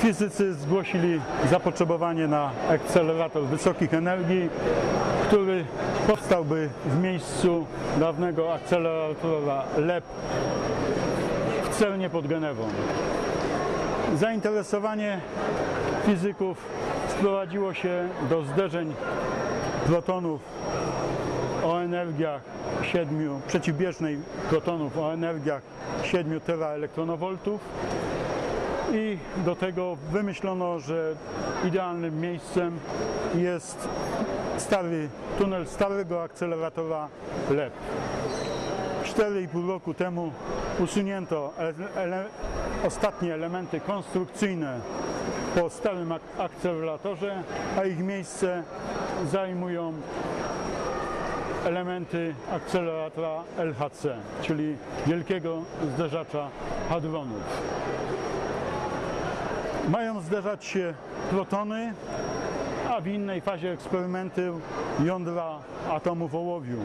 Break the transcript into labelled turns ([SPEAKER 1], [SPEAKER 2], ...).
[SPEAKER 1] fizycy zgłosili zapotrzebowanie na akcelerator wysokich energii, który powstałby w miejscu dawnego akceleratora LEP w Celnie pod Genewą. Zainteresowanie fizyków sprowadziło się do zderzeń protonów o energiach 7, przeciwbieżnej protonów o energiach 7 teraelektronowoltów i do tego wymyślono, że idealnym miejscem jest stary tunel starego akceleratora LEP. 4,5 roku temu usunięto ele, ostatnie elementy konstrukcyjne po starym ak akceleratorze, a ich miejsce zajmują elementy akceleratora LHC, czyli wielkiego zderzacza hadronów. Mają zderzać się protony, a w innej fazie eksperymentu jądra atomów ołowiu.